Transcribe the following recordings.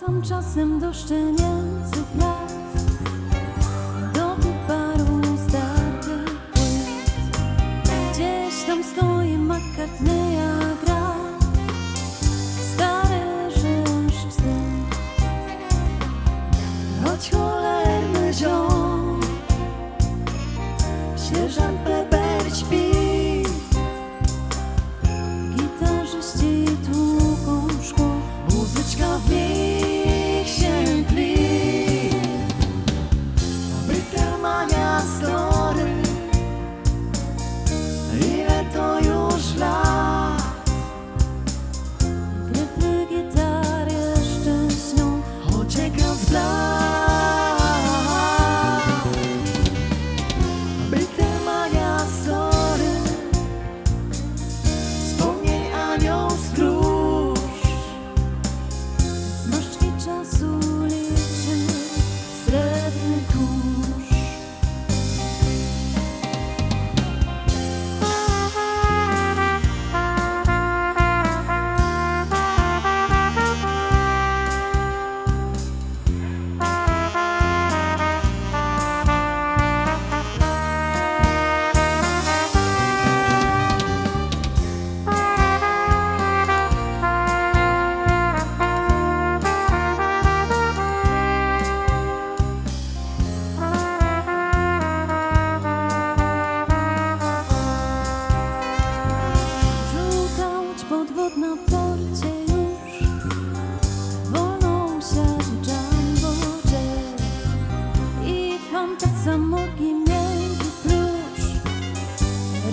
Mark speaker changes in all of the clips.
Speaker 1: Wracam czasem do szczenięcych lat Do tych baru starczy płyt. Gdzieś tam stoi McCartneya Zamorgi miękki plusz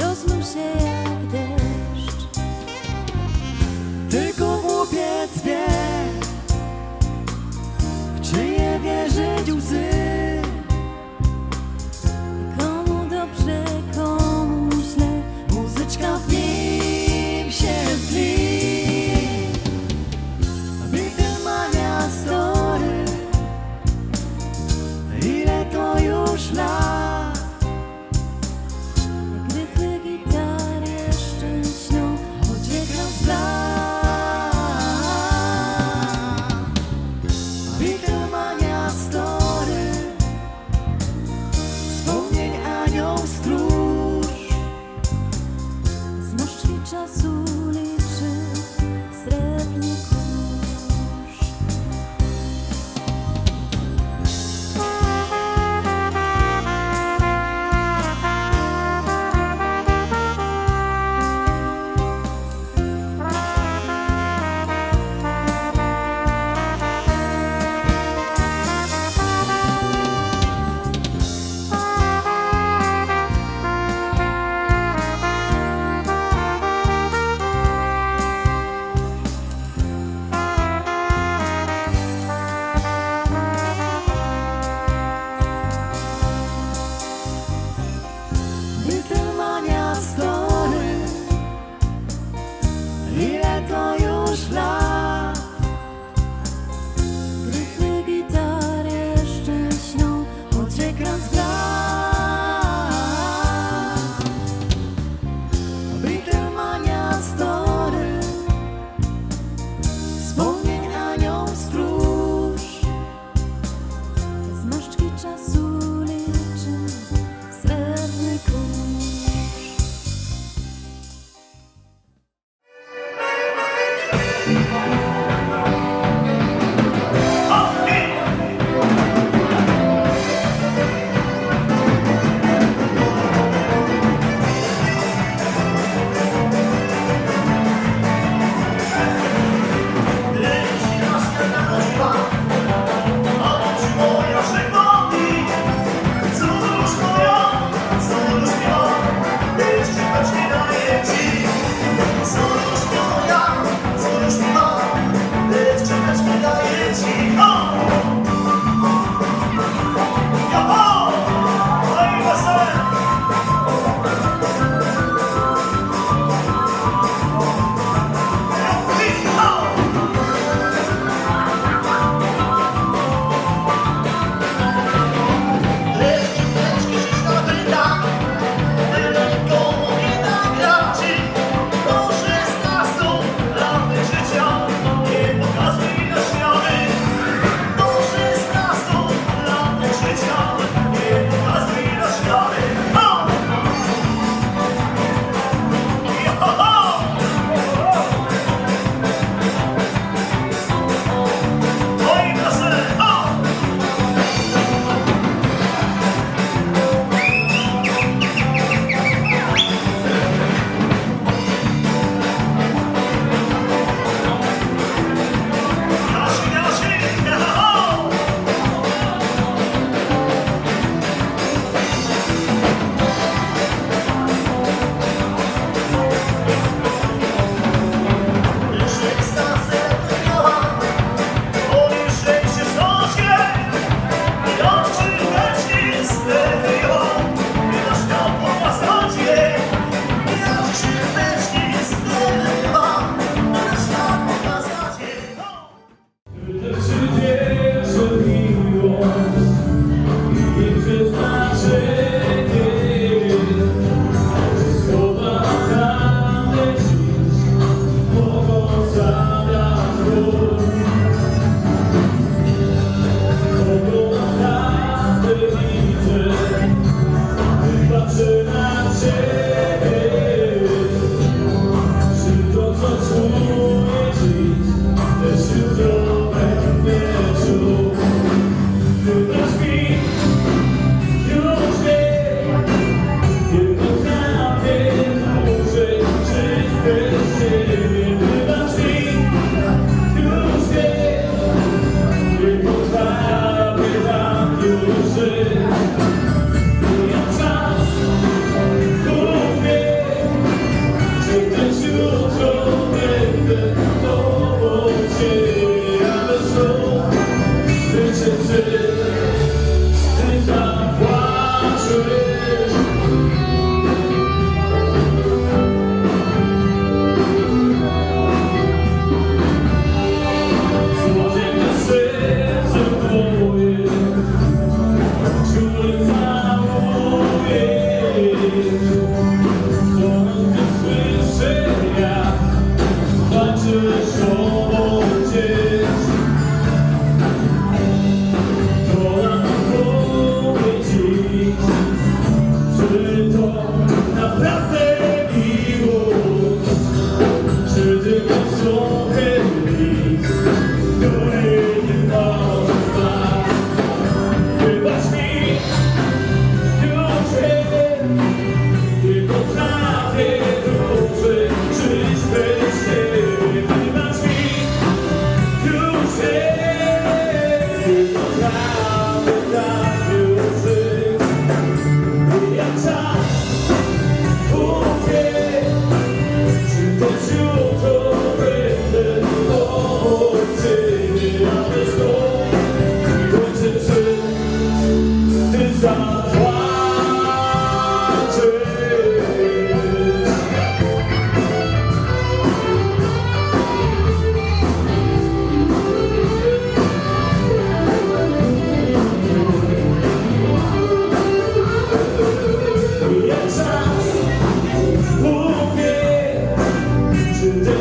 Speaker 1: Rozmył się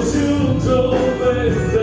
Speaker 2: You don't know.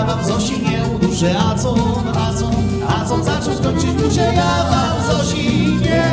Speaker 2: ja wam Zosi nie uduszę, a co, a co, a co zacząć kończyć muszę, ja wam Zosi nie